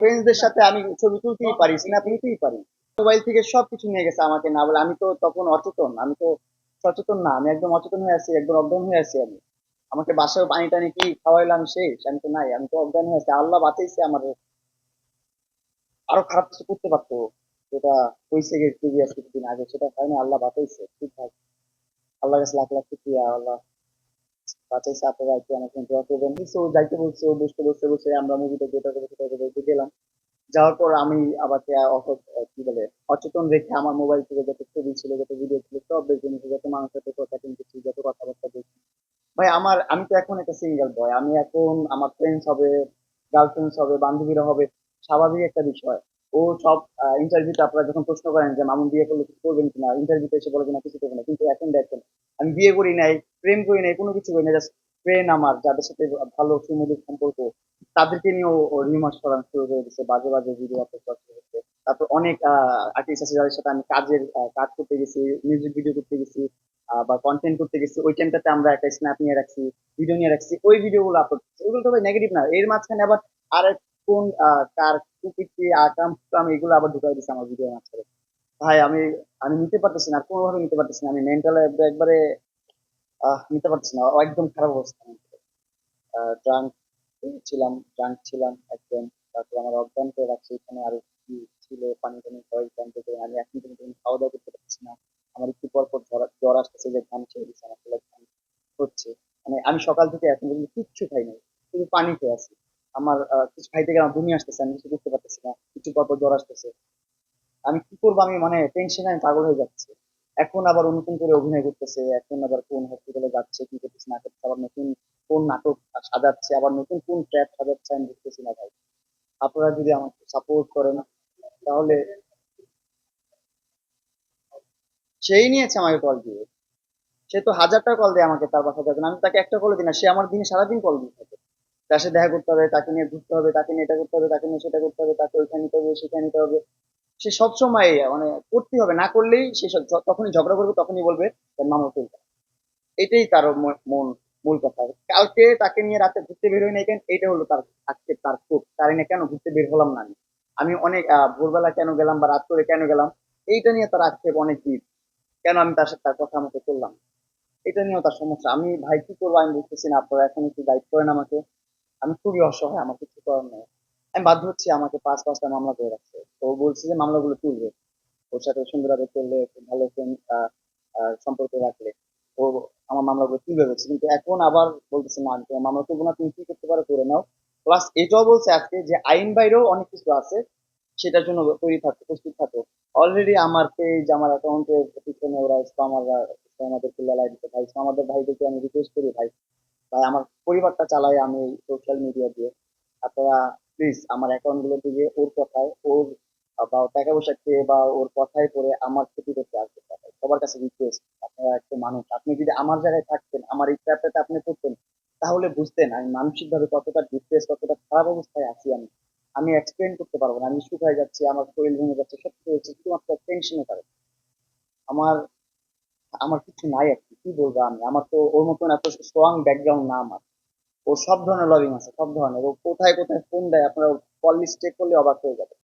ফ্রেন্ডসদের সাথে আমি ছবি তুলতেই পারি স্ন্যাপ নিতেই পারি। মোবাইল থেকে সবকিছু নিয়ে গেছে আমাকে না বলে। আমি তো তখন অচেতন, আমি তো সচেতন না, আমি একদম অচেতন হয়ে আছি, একদম অজ্ঞান হয়ে আছি আমি। আমাকে বাসায় পানি টানি কি খাওয়াইলাম শেষ? আমি তো নাই, আমি তো অজ্ঞান হয়ে আছি। আল্লাহ বাঁচাইছে আমার। আরও খারাপ কিছু করতে পারতো, যেটা হয়েছে প্রিভিয়াস কিছুদিন আগে, সেটা হয়নি, আল্লাহ বাঁচাইছে। ঠিকঠাক আল্লাহ কাছে লাখ লাখ শুক্রিয়া, আল্লাহ বাঁচাইছে আপনারা একটু আমার জন্য দোয়া করবেন ও যাইতে বলছে, ও বসতে বসতে বসে আমরা মুভিটা যেটা করে সেটা দেখতে গেলাম। যাওয়ার পর আমি আবার কে বলে, অচেতন রেখে আমার মোবাইল থেকে যত ছবি ছিল, যত ভিডিও ছিল, সব বের করে যত মানুষের সাথে কথা কিনতেছি যত কথাবার্তা দেখছি ভাই, আমার, আমি তো এখন একটা সিঙ্গেল বয় আমি এখন আমার ফ্রেন্ডস হবে গার্লফ্রেন্ডস হবে, বান্ধবীরা হবে, স্বাভাবিক একটা বিষয়। ও সব ইন্টারভিউতে আপনারা যখন প্রশ্ন করেন যে, মামুন, বিয়ে করলে কিছু করবেন কিনা? ইন্টারভিউতে এসে বলে কিনা কিছু করবে না। কিন্তু এখন দেখেন, আমি বিয়ে করি নাই, প্রেম করি নাই, কোনো কিছু করি না জাস্ট ফ্রেন্ড আমার, যাদের সাথে ভালো সুমধুর সম্পর্ক, তাদেরকে নিয়েও রিমার্স করা শুরু করে দিচ্ছে বাজে বাজে ভিডিও আপলোড করা শুরু করছে। তারপর অনেক আর্টিস্ট আছে যাদের সাথে আমি কাজের কাজ করতে গেছি মিউজিক ভিডিও করতে গেছি বা কন্টেন্ট করতে গেছি, ওই টাইমটাতে আমরা একটা স্ন্যাপ নিয়ে রাখছি ভিডিও নিয়ে রাখছি, ওই ভিডিও গুলো আপলোড করছি। ওগুলো তো নেগেটিভ না, এর মাঝখানে আবার আর এক কোন কার কুকীর্তি আকাম কুকাম এগুলো আবার ঢুকাই দিচ্ছে আমার ভিডিওর মাঝখানে। ভাই, আমি আমি নিতে পারতেছি না কোনোভাবে নিতে পারতেছি না। আমি মেন্টাল একবারে নিতে পারতেছি না। একদম খারাপ অবস্থা। ড্রাঙ্ক ছিলাম ড্রাঙ্ক ছিলাম একদম। তারপর আমার অজ্ঞান করে রাখছে এখানে। আরও কি ছিল, পানি টানি খাওয়াই টাইম থেকে আমি এখন কিন্তু খাওয়া দাওয়া করতে পারছি না। আমার একটু পর পর জ্বর আসতেছে যে ঘাম ছেড়ে দিচ্ছে আমার ঘাম হচ্ছে। মানে আমি সকাল থেকে এখন পর্যন্ত কিচ্ছু খাই নাই। শুধু পানি খেয়ে আছি। আমার কিছু খাইতে গেলে আমার বমি আসতেছে, আমি কিছু করতে পারতেছি না কিছু পর জ্বর আসতেছে। আমি কি করব? আমি মানে টেনশনে আমি পাগল হয়ে যাচ্ছি। এখন আবার নতুন করে অভিনয় করতেছে, এখন আবার কোন হসপিটালে যাচ্ছে, কি করতেছে না করতেছে, আবার নতুন কোন নাটক সাজাচ্ছে, আবার নতুন কোন ট্র্যাপ সাজাচ্ছে, আমি বুঝতেছি না ভাই। আপনারা যদি আমাকে সাপোর্ট করেন, তাহলে সেই নিয়েছে আমাকে কল দিয়ে। সে তো হাজারটা কল দেয় আমাকে, তার বাসা যাবেন আমি তাকে একটা কল দিই না, সে আমার দিনে সারাদিন কল দিয়ে থাকে। তার সাথে দেখা করতে হবে, তাকে নিয়ে ঘুরতে হবে, তাকে নিয়ে এটা করতে হবে, তাকে নিয়ে সেটা করতে হবে, তাকে ওইখানে নিতে হবে, সেখানে নিতে হবে। সে সবসময় মানে করতেই হবে, না করলেই সে সব- তখনই ঝগড়া করবে, তখনই বলবে, তার মামা তুলবে এটাই তার মন, মূল কথা। কালকে তাকে নিয়ে রাতে ঘুরতে বের হই নাই কেন? এটা হলো তার আজকে তার খুব তার না কেন ঘুরতে বের হলাম না আমি? আমি অনেক ভোরবেলা কেন গেলাম বা রাত করে কেন গেলাম? এইটা নিয়ে তার আক্ষেপ অনেক দিন কেন আমি তার সাথে তার কথা মতো করলাম এটা নিয়েও তার সমস্যা। আমি, ভাই, কি করব? আমি বুঝতেছি না। আপনারা এখন একটু গাইড করেন আমাকে। আমি খুবই অসহায়, আমার কিছু করার নেই। আমি বাধ্য হচ্ছি আমাকে পাঁচ পাঁচটা মামলা করে রাখছে তো বলছে যে মামলাগুলো তুলবে। ওর সাথে সুন্দরভাবে করলে, ভালো সম্পর্ক রাখলে ও আমার মামলাগুলো তুলবে বলছে। কিন্তু এখন আবার বলতেছে, না তোমার মামলা তুলবো না, তুমি কি করতে পারো করে নাও। প্লাস এটাও বলছে আজকে যে আইন বাইরেও অনেক কিছু আছে, সেটার জন্য তৈরি থাকো, প্রস্তুত থাকো। অলরেডি আমার পেজ আমার অ্যাকাউন্টের পিছনে ওরা লেলাই দিতে ভাই আমাদের ভাইদেরকে আমি রিকোয়েস্ট করি, ভাই ভাই আমার পরিবারটা চালাই আমি সোশ্যাল মিডিয়া দিয়ে। আপনারা প্লিজ আমার অ্যাকাউন্টগুলো দিয়ে ওর কথায়, ওর বা টাকা পয়সা খেয়ে বা ওর কথায় পরে আমার ক্ষতি করতে আসবে সবার কাছে রিকোয়েস্ট আপনারা একটু মানুষ। আপনি যদি আমার জায়গায় থাকতেন, আমার এই ট্র্যাপটাতে আপনি করতেন তাহলে বুঝতেন আমি মানসিক ভাবে কতটা ডিপ্রেস কতটা খারাপ অবস্থায় আছি আমি। আমি এক্সপ্লেন করতে পারব না, আমি শুকায় যাচ্ছি, আমার শরীর ভেঙে যাচ্ছে সব কিছু হচ্ছে শুধুমাত্র টেনশনের কারণে। আমার আমার কিছু নাই আর কি কি বলব আমি? আমার তো ওর মতন এত স্ট্রং ব্যাকগ্রাউন্ড না আমার। ওর সব ধরনের লবিং আছে, সব ধরনের। ও কোথায় কোথায় ফোন দেয়, আপনারা কল লিস্ট চেক করলে অবাক হয়ে যাবে